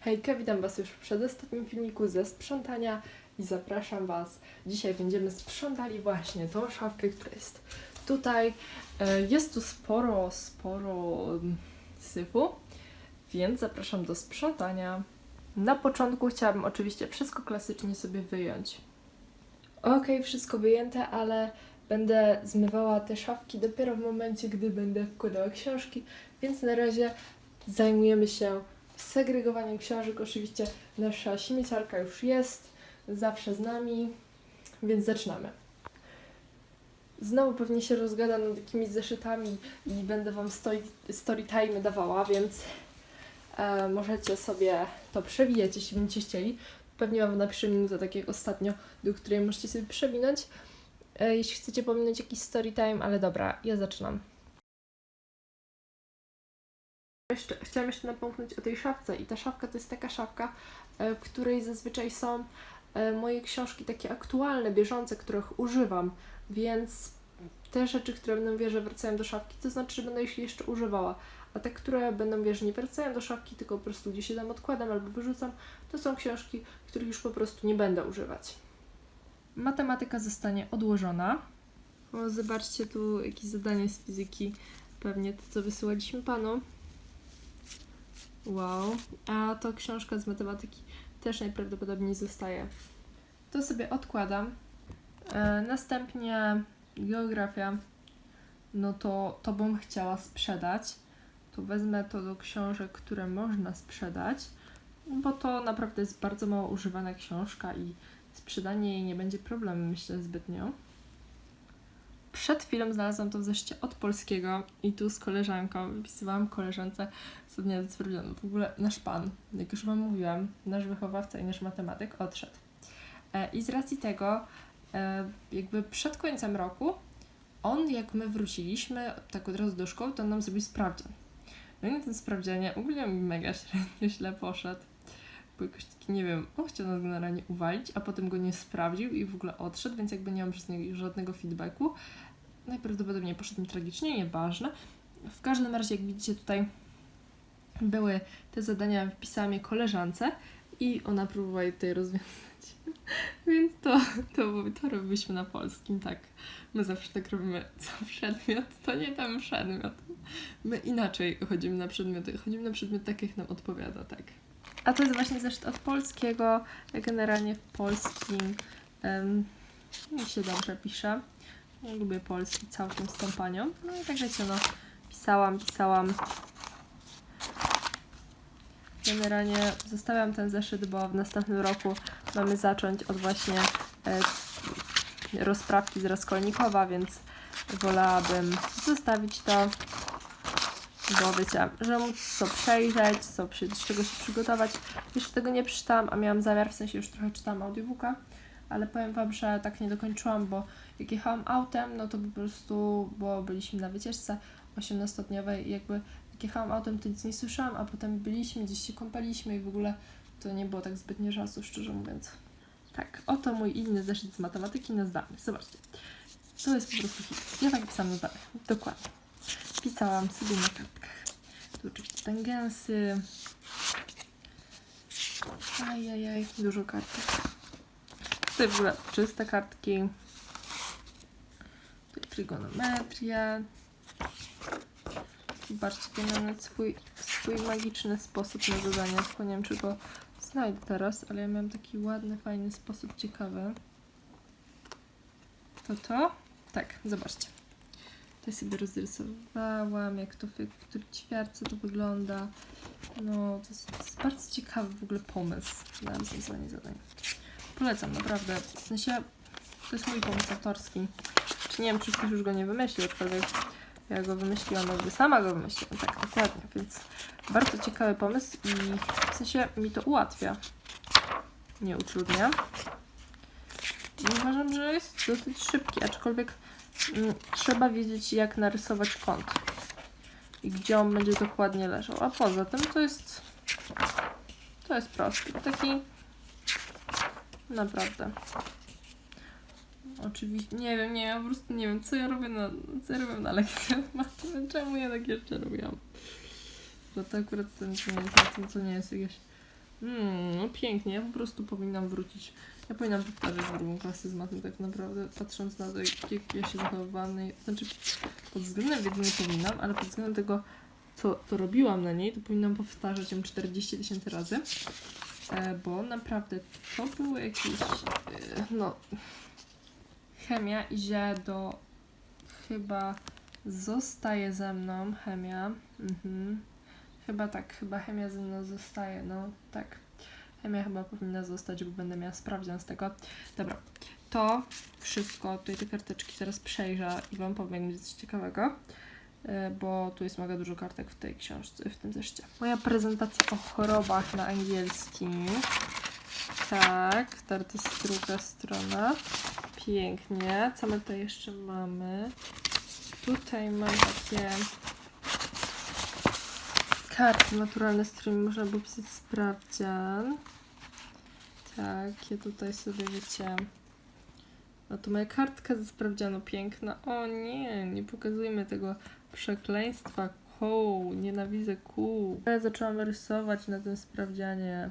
Hejka, witam Was już w przedostatnim filmiku ze sprzątania i zapraszam Was. Dzisiaj będziemy sprzątali właśnie tą szafkę, która jest tutaj. E, Jest tu sporo, sporo mm, syfu, więc zapraszam do sprzątania. Na początku chciałabym oczywiście wszystko klasycznie sobie wyjąć. Ok, wszystko wyjęte, ale będę zmywała te szafki dopiero w momencie, gdy będę wkładała książki, więc na razie zajmujemy się segregowaniem książek. Oczywiście nasza śmieciarka już jest, zawsze z nami, więc zaczynamy. Znowu pewnie się rozgadam nad jakimiś zeszytami i będę Wam story, time dawała, więc e, możecie sobie to przewijać, jeśli będziecie chcieli. Pewnie Wam napiszę minutę, tak jak ostatnio, do której możecie sobie przewinąć, e, jeśli chcecie pominąć jakiś story time, ale dobra, ja zaczynam. Jeszcze, chciałam jeszcze napomknąć o tej szafce i ta szafka to jest taka szafka, e, w której zazwyczaj są e, moje książki takie aktualne, bieżące, których używam, więc te rzeczy, które będą wie, że wracają do szafki, to znaczy, że będę ich jeszcze używała, a te, które będą wie, że nie wracają do szafki, tylko po prostu gdzieś je tam odkładam albo wyrzucam, to są książki, których już po prostu nie będę używać. Matematyka zostanie odłożona. O, zobaczcie tu jakieś zadanie z fizyki, pewnie to, co wysyłaliśmy panu. Wow. A to książka z matematyki też najprawdopodobniej zostaje. To sobie odkładam. E, następnie geografia. No to to bym chciała sprzedać. To wezmę to do książek, które można sprzedać, bo to naprawdę jest bardzo mało używana książka i sprzedanie jej nie będzie problemem, myślę, zbytnio. Przed chwilą znalazłam to w zeszycie od polskiego i tu z koleżanką wypisywałam koleżance co dnia sprawdzianu. W ogóle nasz pan, jak już Wam mówiłam, nasz wychowawca i nasz matematyk odszedł. E, I z racji tego, e, jakby przed końcem roku, on jak my wróciliśmy tak od razu do szkoły, to on nam zrobił sprawdzian. No i na tym sprawdzianie ogólnie mega średnio źle poszedł. Bo jakoś taki, nie wiem, on chciał nas generalnie uwalić, a potem go nie sprawdził i w ogóle odszedł, więc jakby nie mam przez niego żadnego feedbacku. Najprawdopodobniej poszedł mi tragicznie, nieważne. W każdym razie, jak widzicie tutaj były te zadania, wpisałam je koleżance i ona próbowała je tutaj rozwiązać. Więc to, to, to robiliśmy na polskim, tak. My zawsze tak robimy, co przedmiot, to nie ten przedmiot. My inaczej chodzimy na przedmioty, chodzimy na przedmiot tak, jak nam odpowiada, tak. A to jest właśnie zeszyt od polskiego, generalnie w polskim um, mi się dobrze pisze. Ja lubię polski całkiem z. No i tak wiecie, no, pisałam, pisałam. Generalnie zostawiam ten zeszyt, bo w następnym roku mamy zacząć od właśnie e, rozprawki z Raskolnikowa, więc wolałabym zostawić to, bo wiecie, że móc to przejrzeć, co, przy, z czego się przygotować. Jeszcze tego nie przeczytałam, a miałam zamiar, w sensie już trochę czytałam audiobooka, ale powiem Wam, że tak nie dokończyłam, bo jak jechałam autem, no to po prostu, bo byliśmy na wycieczce 18-dniowej i jakby jak jechałam autem, to nic nie słyszałam, a potem byliśmy, gdzieś się kąpaliśmy i w ogóle to nie było tak zbytnio czasu, szczerze mówiąc. Tak, oto mój inny zeszyt z matematyki na zdalny. Zobaczcie. To jest po prostu hit. Ja tak pisałam na. Dokładnie. Pisałam sobie na kartkach. Tu oczywiście tangensy. Ajajaj, dużo kartek. Tutaj w ogóle czyste kartki. Tutaj trygonometria. Zobaczcie, to mamy swój, swój magiczny sposób na zadania. Tylko nie wiem, czy go znajdę teraz, ale ja miałam taki ładny, fajny sposób, ciekawy. To to? Tak, zobaczcie. To sobie rozrysowałam, jak to w, w której to wygląda. No, to jest, to jest bardzo ciekawy w ogóle pomysł na rozwiązywanie zadań. Polecam, naprawdę. W sensie, to jest mój pomysł autorski. Czy nie wiem, czy ktoś już go nie wymyślił, aczkolwiek ja go wymyśliłam, jakby sama go wymyśliłam, tak, dokładnie, więc bardzo ciekawy pomysł i w sensie mi to ułatwia, nie utrudnia. I uważam, że jest dosyć szybki, aczkolwiek trzeba wiedzieć, jak narysować kąt i gdzie on będzie dokładnie leżał, a poza tym to jest, to jest prosty, taki naprawdę. Oczywiście, nie wiem, nie, ja po prostu nie wiem, co ja robię na, co ja robię na lekcjach czemu ja tak jeszcze robiłam. Bo to akurat ten, co nie jest, co nie jest jakieś Mm, no pięknie, ja po prostu powinnam wrócić. Ja powinnam powtarzać drugą klasę z matem tak naprawdę, patrząc na to, jak, ja się zachowywałam. jej- Znaczy, pod względem wiedzy nie powinnam, ale pod względem tego, co, co robiłam na niej, to powinnam powtarzać ją 40 tysięcy razy. E, bo naprawdę to było jakieś, e, no, chemia idzie do, chyba zostaje ze mną, chemia, mhm. Chyba tak, chyba chemia ze mną zostaje, no tak. Chemia chyba powinna zostać, bo będę miała sprawdzian z tego. Dobra, to wszystko, tutaj te karteczki zaraz przejrzę i Wam powiem, będzie coś ciekawego, e, bo tu jest mega dużo kartek w tej książce, w tym zeszcie. Moja prezentacja o chorobach na angielskim. Tak, to jest druga strona. Pięknie. Co my tutaj jeszcze mamy? Tutaj mam takie karty naturalne, z którymi można było pisać sprawdzian. Tak, ja tutaj sobie wiecie. No to moja kartka ze sprawdzianu piękna. O nie, nie pokazujmy tego przekleństwa. Kół, nienawidzę kół. Ja zaczęłam rysować na tym sprawdzianie.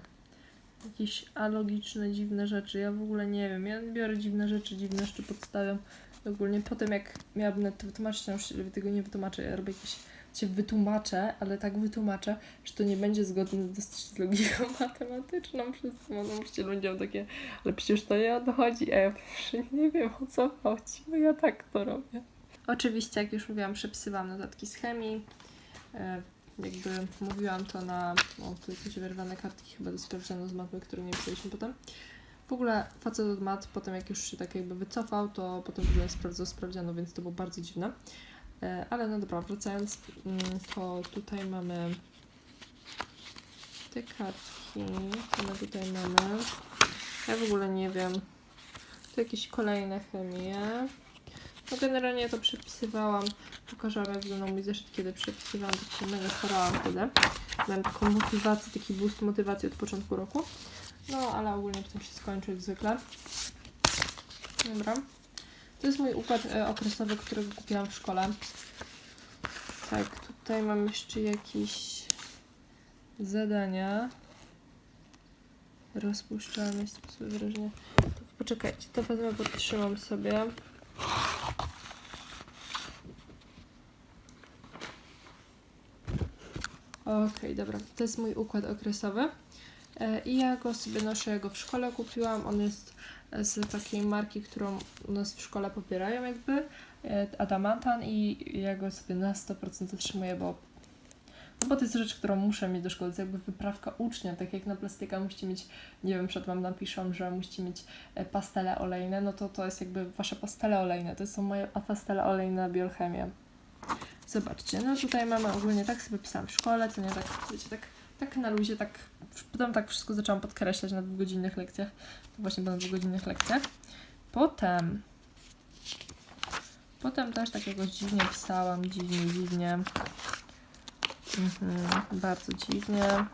Jakieś alogiczne, dziwne rzeczy. Ja w ogóle nie wiem. Ja biorę dziwne rzeczy, dziwne rzeczy podstawiam. Ogólnie potem jak miałabym nawet to wytłumaczyć nauczycielowi, tego nie wytłumaczę. Ja robię jakieś cię wytłumaczę, ale tak wytłumaczę, że to nie będzie zgodne z logiką matematyczną. Wszyscy nauczyciel będzie miał takie, ale przecież to nie o to chodzi, a ja nie wiem o co chodzi, bo ja tak to robię. Oczywiście, jak już mówiłam, przepisywałam notatki z chemii. E, jakby mówiłam to na, o, tu jakieś wyrwane kartki chyba do sprawdzianu z mapy, które nie pisaliśmy potem. W ogóle facet od mat, potem jak już się tak jakby wycofał, to potem w ogóle sprawdzał sprawdzianu, więc to było bardzo dziwne. E, Ale no dobra, wracając, mm, to tutaj mamy te kartki, co my tutaj mamy. Ja w ogóle nie wiem. Tu jakieś kolejne chemie. No generalnie to przepisywałam. Pokażę jak wyglądał mój zeszyt, kiedy przepisywałam, tak się mega starałam wtedy. Miałam taką motywację, taki boost motywacji od początku roku. No, ale ogólnie potem się skończył jak zwykle. Dobra. To jest mój układ e, okresowy, którego kupiłam w szkole. Tak, tutaj mam jeszcze jakieś zadania. Rozpuszczalność, sposób wyrażenia. Poczekajcie, to wezmę, podtrzymam sobie. Okej, dobra. To jest mój układ okresowy. E, I ja go sobie noszę, go w szkole kupiłam. On jest e, z takiej marki, którą u nas w szkole popierają jakby. e, Adamantan i ja go sobie na 100% otrzymuję, bo no bo to jest rzecz, którą muszę mieć do szkoły. To jest jakby wyprawka ucznia, tak jak na plastyka musicie mieć, nie wiem, przed wam napiszą, że musicie mieć pastele olejne, no to to jest jakby wasze pastele olejne. To są moje pastele olejne na biochemię. Zobaczcie, no tutaj mamy ogólnie, tak sobie pisałam w szkole, co nie tak, wiecie, tak, tak na luzie, tak, potem tak wszystko zaczęłam podkreślać na dwugodzinnych lekcjach, właśnie było na dwugodzinnych lekcjach. Potem, potem też tak jakoś dziwnie pisałam, dziwnie, dziwnie. Mhm, bardzo dziwnie.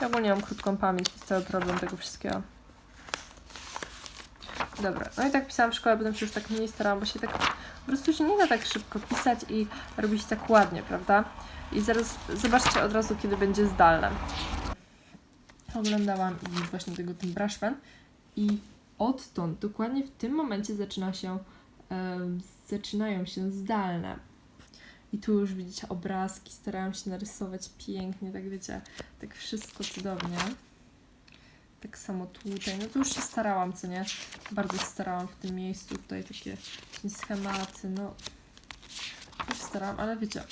Ja ogólnie mam krótką pamięć, to jest cały problem tego wszystkiego. Dobra, no i tak pisałam w szkole, potem się już tak mniej starałam, bo się tak prostu się nie da tak szybko pisać i robić tak ładnie, prawda? I zaraz zobaczcie od razu, kiedy będzie zdalne. Oglądałam właśnie tego ten brushpen i odtąd, dokładnie w tym momencie zaczyna się, em, zaczynają się zdalne. I tu już widzicie obrazki, starałam się narysować pięknie, tak wiecie, tak wszystko cudownie. Tak samo tutaj, no to już się starałam, co nie? Bardzo się starałam w tym miejscu, tutaj takie schematy, no. Też starałam, ale wiecie,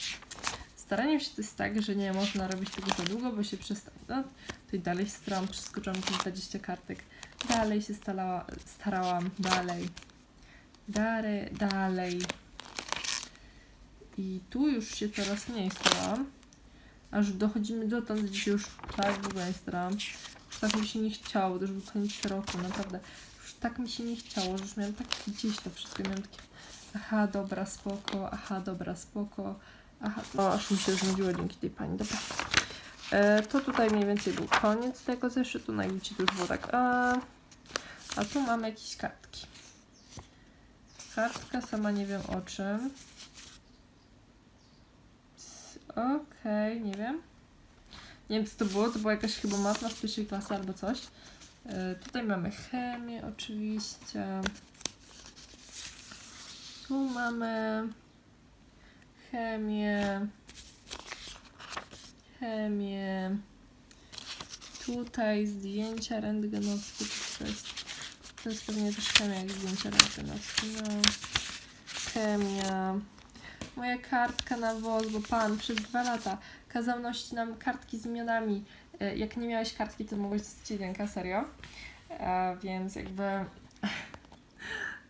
staraniem się to jest tak, że nie można robić tego za długo, bo się przestanie. No, tutaj dalej starałam, przeskoczyłam kilkadziesiąt kartek. Dalej się starała, starałam, dalej. Dalej, dalej. I tu już się coraz mniej starałam. Aż dochodzimy dotąd, gdzie już tak ogóle nie starałam. Tak mi się nie chciało, to już był koniec roku, naprawdę. Już tak mi się nie chciało, że już miałam tak gdzieś to wszystko. Miałam takie, aha, dobra, spoko, aha, dobra, spoko, aha. O, aż mi się znudziło dzięki tej pani, dobra. E, to tutaj mniej więcej był koniec tego zeszytu, na gdzie to już było tak, a, a tu mamy jakieś kartki. Kartka, sama nie wiem o czym. Okej, nie wiem. Nie wiem co to było, to była jakaś chyba matma z pierwszej klasy albo coś. E, tutaj mamy chemię oczywiście. Tu mamy chemię. Chemię. Tutaj zdjęcia rentgenowskie. To jest, to jest pewnie też chemia, jak zdjęcia rentgenowskie. No. Chemia. Moja kartka na WOS, bo pan przez dwa lata kazał nosić nam kartki z imionami. E, Jak nie miałeś kartki, to mogłeś dostać jedynka, serio. E, więc jakby...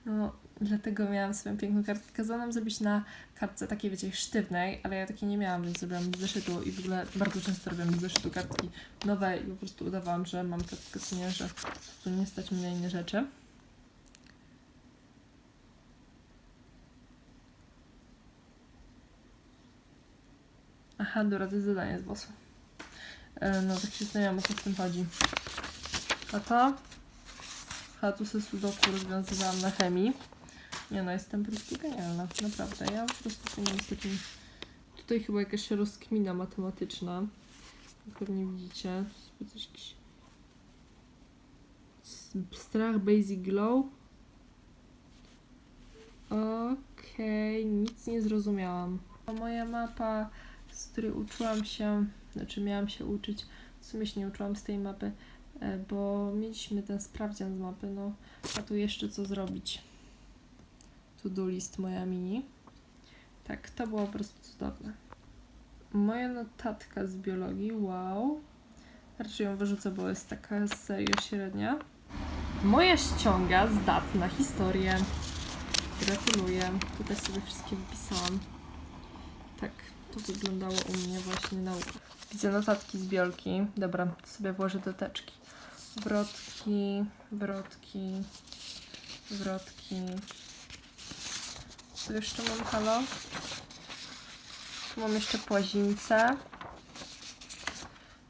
No, dlatego miałam swoją piękną kartkę. Kazał nam zrobić na kartce takiej, wiecie, sztywnej, ale ja takiej nie miałam, więc zrobiłam z zeszytu i w ogóle bardzo często robiłam z zeszytu kartki nowe i po prostu udawałam, że mam kartkę, nie, że nie stać mi na inne rzeczy. Aha, dobra, to jest zadanie z bosu. E, no, tak się zastanawiam, o co w tym chodzi. A to? A tu se sudoku rozwiązywałam na chemii. Nie no, jestem po prostu genialna, naprawdę. Ja po prostu nie jest takim... Tutaj chyba jakaś rozkmina matematyczna. Jak pewnie widzicie. Jakiś... Strach Basic Glow. Okej, nic nie zrozumiałam. A moja mapa, z której uczyłam się, znaczy miałam się uczyć, w sumie się nie uczyłam z tej mapy, e, bo mieliśmy ten sprawdzian z mapy, no a tu jeszcze co zrobić. To-do list moja mini. Tak, to było po prostu cudowne. Moja notatka z biologii, wow. Raczej ją wyrzucę, bo jest taka serio średnia. Moja ściąga z dat na historię. Gratuluję. Tutaj sobie wszystkie wypisałam. Tak, to wyglądało u mnie właśnie nauka. Widzę notatki z biolki. Dobra, sobie włożę do teczki. Wrotki, wrotki, wrotki. Co jeszcze mam, halo? Tu mam jeszcze płazińce.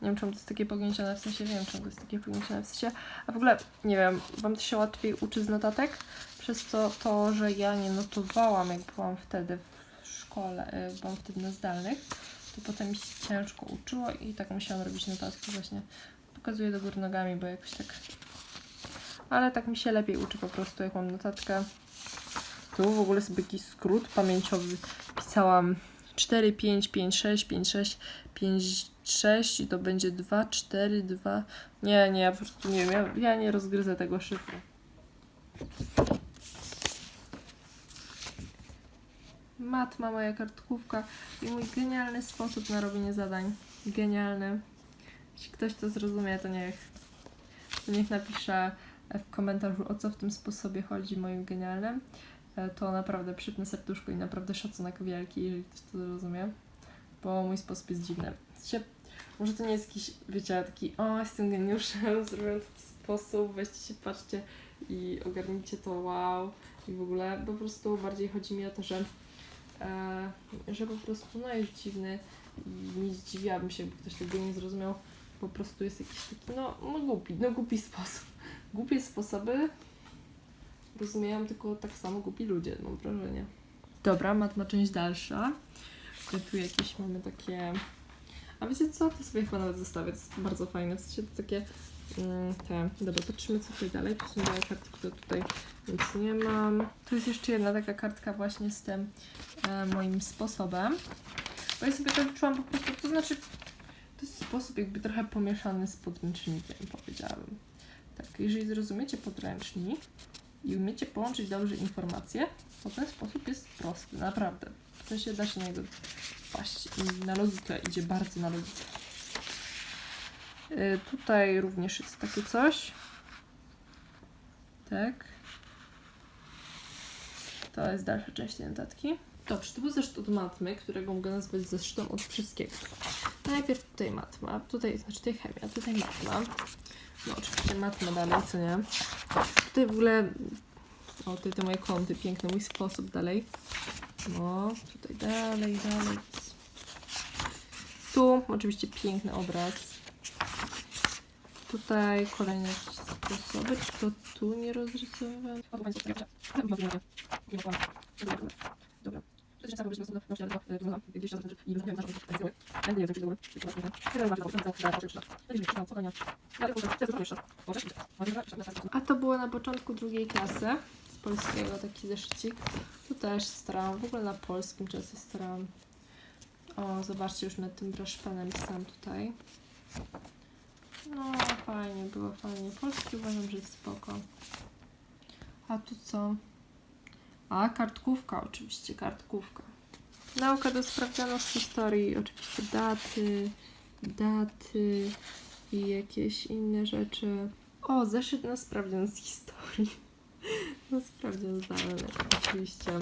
Nie wiem, czemu to jest takie pogięcione, w sensie wiem, czemu to jest takie pogięcione, w sensie... A w ogóle, nie wiem, Wam to się łatwiej uczy z notatek? Przez to, to, że ja nie notowałam, jak byłam wtedy w szkole, y, byłam wtedy na zdalnych, to potem mi się ciężko uczyło i tak musiałam robić notatki właśnie. Pokazuję do góry nogami, bo jakoś tak... Ale tak mi się lepiej uczy po prostu, jak mam notatkę. Tu w ogóle sobie jakiś skrót pamięciowy pisałam 4, 5, 5, 6, 5, 6, 5, 6 i to będzie 2, 4, 2. Nie, nie, ja po prostu nie wiem, ja, ja nie rozgryzę tego szyfru. Matma, moja kartkówka i mój genialny sposób na robienie zadań. Genialny. Jeśli ktoś to zrozumie, to niech, to niech napisze w komentarzu, o co w tym sposobie chodzi moim genialnym. E, To naprawdę przypnę serduszko i naprawdę szacunek wielki, jeżeli ktoś to zrozumie. Bo mój sposób jest dziwny. W sensie, może to nie jest jakiś, wiecie, taki o, jestem geniuszem, zrobiłem taki sposób, weźcie się, patrzcie i ogarnijcie to, wow. I w ogóle, po prostu bardziej chodzi mi o to, że, że po prostu, no jest dziwny i nie zdziwiłabym się, jakby ktoś tego nie zrozumiał. Po prostu jest jakiś taki, no, no głupi, no głupi sposób. Głupie sposoby rozumieją tylko tak samo głupi ludzie, mam wrażenie. Dobra, matma część dalsza. Tu jakieś mamy takie... A wiecie co? To sobie chyba nawet zostawię, to jest bardzo fajne. W sensie to takie... mm, Te. Dobra, patrzymy co tutaj dalej. Tu są moje kartki, które tutaj nic nie mam. Tu jest jeszcze jedna taka kartka właśnie z tym e, moim sposobem. Bo ja sobie to wyczułam po prostu, to znaczy... To jest sposób jakby trochę pomieszany z podręcznikiem, powiedziałabym. Tak, jeżeli zrozumiecie podręcznik, i umiecie połączyć dobrze informacje, to ten sposób jest prosty, naprawdę. W sensie da się na niego wpaść i na logikę idzie bardzo na logikę. Y, tutaj również jest takie coś. Tak. To jest dalsza część tej notatki. Dobrze, to był zeszyt od matmy, którego mogę nazwać zeszytem od wszystkiego. Najpierw tutaj matma, tutaj, znaczy tutaj chemia, tutaj matma. No oczywiście matma dalej, co nie? Tutaj w ogóle. O, tutaj te moje kąty, piękny mój sposób dalej. No, tutaj dalej, dalej. Tu oczywiście piękny obraz. Tutaj kolejne sposoby. Czy to tu nie rozrysowywałem? Dobra. A to było na początku drugiej klasy z polskiego taki zeszycik. Tu też starałam, w ogóle na polskim często starałam. O, zobaczcie, już nad tym braszpenem pisałam tutaj. No, fajnie, było fajnie. Polski uważam, że jest spoko. A tu co? A, kartkówka, oczywiście, kartkówka. Nauka do sprawdzianu z historii, oczywiście daty, daty i jakieś inne rzeczy. O, zeszyt na sprawdzian z historii. No sprawdzian zdalny, oczywiście.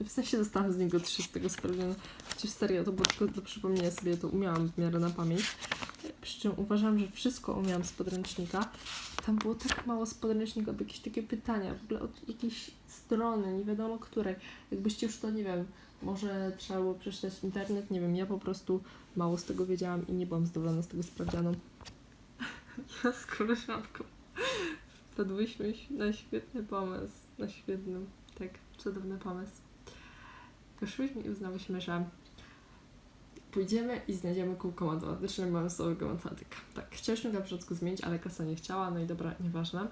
W sensie dostałam z niego trzy z tego sprawdzianu. Chociaż serio, to było tylko do przypomnienia sobie, to umiałam w miarę na pamięć. Przy czym uważam, że wszystko umiałam z podręcznika. Tam było tak mało z podręcznika, jakieś takie pytania, w ogóle od jakiejś strony, nie wiadomo której. Jakbyście już to, nie wiem, może trzeba było przeczytać internet, nie wiem, ja po prostu mało z tego wiedziałam i nie byłam zadowolona z tego sprawdzianu. Ja z koleżanką wpadłyśmy na świetny pomysł, na świetny, tak, cudowny pomysł. Poszłyśmy i uznałyśmy, że pójdziemy i znajdziemy kółko matematyczne mamsowego matematyka. Tak, chcieliśmy na początku zmienić, ale klasa nie chciała, no i dobra, nieważne.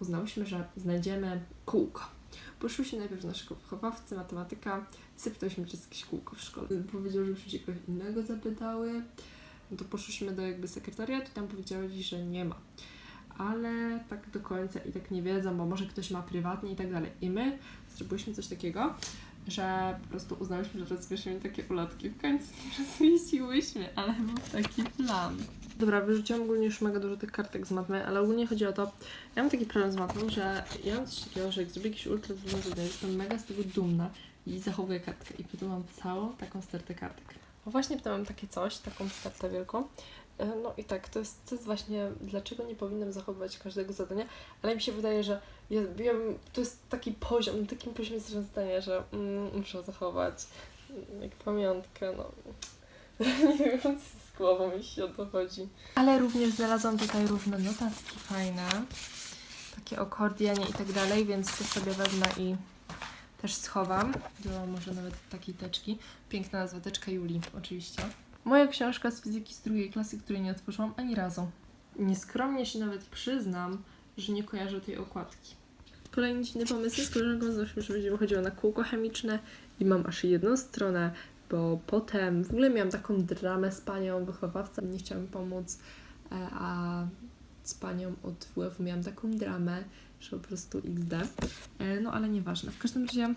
Uznałyśmy, że znajdziemy kółko. Poszłyśmy najpierw do naszego wychowawcy, matematyka, czy jest jakieś kółko w szkole. Powiedział, żebyśmy się kogoś innego zapytały. No to poszłyśmy do jakby sekretariatu, tam powiedzieli, że nie ma. Ale tak do końca i tak nie wiedzą, bo może ktoś ma prywatnie i tak dalej. I my zrobiliśmy coś takiego, że po prostu uznałyśmy, że rozwieszymy takie ulotki. W końcu nie rozwiesiłyśmy, ale był taki plan. Dobra, wyrzuciłam ogólnie już mega dużo tych kartek z matmy, ale ogólnie chodzi o to, ja mam taki problem z matmą, że ja mam coś takiego, że jak zrobię jakieś ultra trudne zadanie, jestem mega z tego dumna i zachowuję kartkę i potem mam całą taką stertę kartek. O właśnie potem mam takie coś, taką stertę wielką. E, No i tak, to jest, to jest właśnie, dlaczego nie powinnam zachowywać każdego zadania, ale mi się wydaje, że ja, ja, to jest taki poziom, na takim poziomie jest zadanie, że mm, muszę zachować mm, jak pamiątkę, no. nie wiem, z głową mi się o to chodzi. Ale również znalazłam tutaj różne notatki fajne, takie o i tak dalej, więc to sobie wezmę i też schowam. Do może nawet takiej teczki. Piękna nazwa, teczka Julii, oczywiście. Moja książka z fizyki z drugiej klasy, której nie otworzyłam ani razu. Nieskromnie się nawet przyznam, że nie kojarzę tej okładki. Kolejny dziwny pomysł z koleżanką znaczy, że będzie wychodziło na kółko chemiczne i mam aż jedną stronę, bo potem w ogóle miałam taką dramę z panią wychowawcą, nie chciałam pomóc, e, a z panią od WF miałam taką dramę, że po prostu XD. E, No ale nieważne. W każdym razie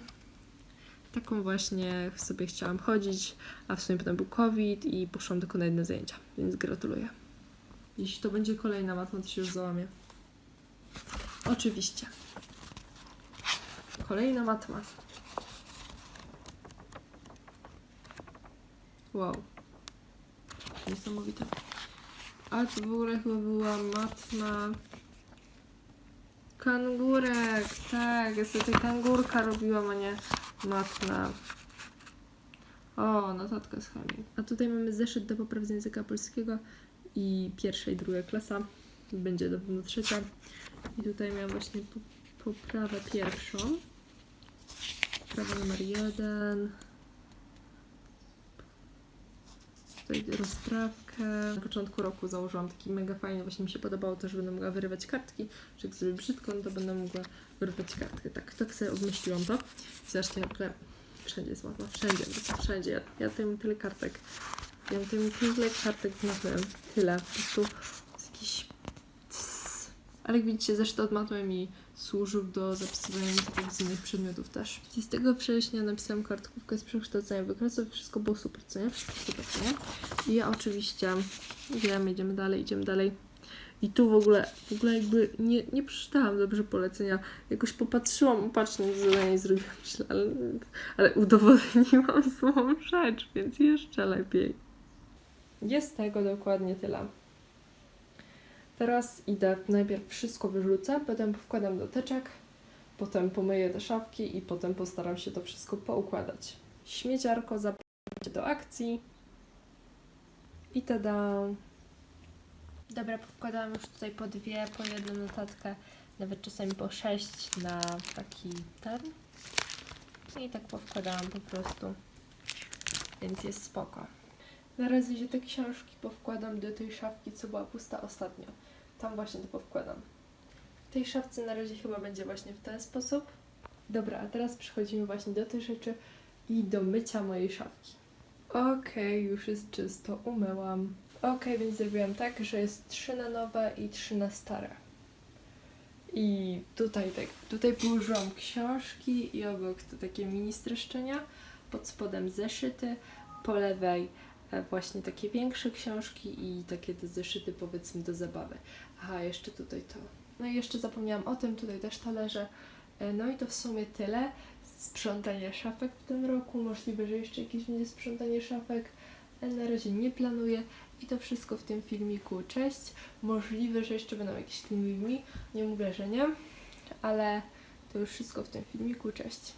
taką właśnie sobie chciałam chodzić, a w sumie potem był COVID i poszłam tylko na jedne zajęcia, więc gratuluję. Jeśli to będzie kolejna matma, to się już załamie. Oczywiście. Kolejna matma. Wow. Niesamowite. A to w ogóle chyba była matma Kangurek, tak, ja sobie kangurka robiłam, a nie matma. O, notatka z chemii. A tutaj mamy zeszyt do poprawy z języka polskiego i pierwsza i druga klasa. Będzie na pewno trzecia. I tutaj miałam właśnie po- poprawę pierwszą. Poprawa numer jeden. Tutaj rozprawkę. Na początku roku założyłam taki mega fajny, właśnie mi się podobało to, że będę mogła wyrywać kartki, że jak zrobię brzydko, no to będę mogła wyrywać kartkę. Tak, tak sobie obmyśliłam to. Zresztą ja w ogóle wszędzie jest ładna, wszędzie, po prostu wszędzie. Ja, ja tutaj mam tyle kartek. Ja mam tutaj tyle kartek z tyle. Po prostu jakiś... Ale jak widzicie, zeszyt od mi służył do zapisywania notatek z innych przedmiotów też. 30 września napisałam kartkówkę z przekształcenia wykresów. Wszystko było super, co nie? Super, co nie? I ja oczywiście wiem, idziemy dalej, idziemy dalej. I tu w ogóle, w ogóle jakby nie, nie przeczytałam dobrze polecenia. Jakoś popatrzyłam upatrznie na zadanie i zrobiłam źle, ale, ale udowodniłam złą rzecz, więc jeszcze lepiej. Jest tego dokładnie tyle. Teraz idę, najpierw wszystko wyrzucę, potem wkładam do teczek, potem pomyję te szafki i potem postaram się to wszystko poukładać. Śmieciarko zapraszam do akcji. I tada. Dobra, powkładałam już tutaj po dwie, po jedną notatkę, nawet czasami po sześć na taki ten. I tak powkładałam po prostu. więc jest spoko. Na razie się te książki powkładam do tej szafki, co była pusta ostatnio. Tam właśnie to powkładam. W tej szafce na razie chyba będzie właśnie w ten sposób. Dobra, a teraz przechodzimy właśnie do tych rzeczy i do mycia mojej szafki. Okej, już jest czysto, umyłam. Okej, więc zrobiłam tak, że jest trzy na nowe i trzy na stare. I tutaj tak, tutaj położyłam książki i obok to takie mini streszczenia, pod spodem zeszyty, po lewej e, właśnie takie większe książki i takie te zeszyty powiedzmy do zabawy. Aha, jeszcze tutaj to. No i jeszcze zapomniałam o tym, tutaj też talerze. E, no i to w sumie tyle. Sprzątanie szafek w tym roku. Możliwe, że jeszcze jakieś będzie sprzątanie szafek. E, na razie nie planuję. I to wszystko w tym filmiku. Cześć. Możliwe, że jeszcze będą jakieś filmiki. Nie mówię, że nie. Ale to już wszystko w tym filmiku. Cześć.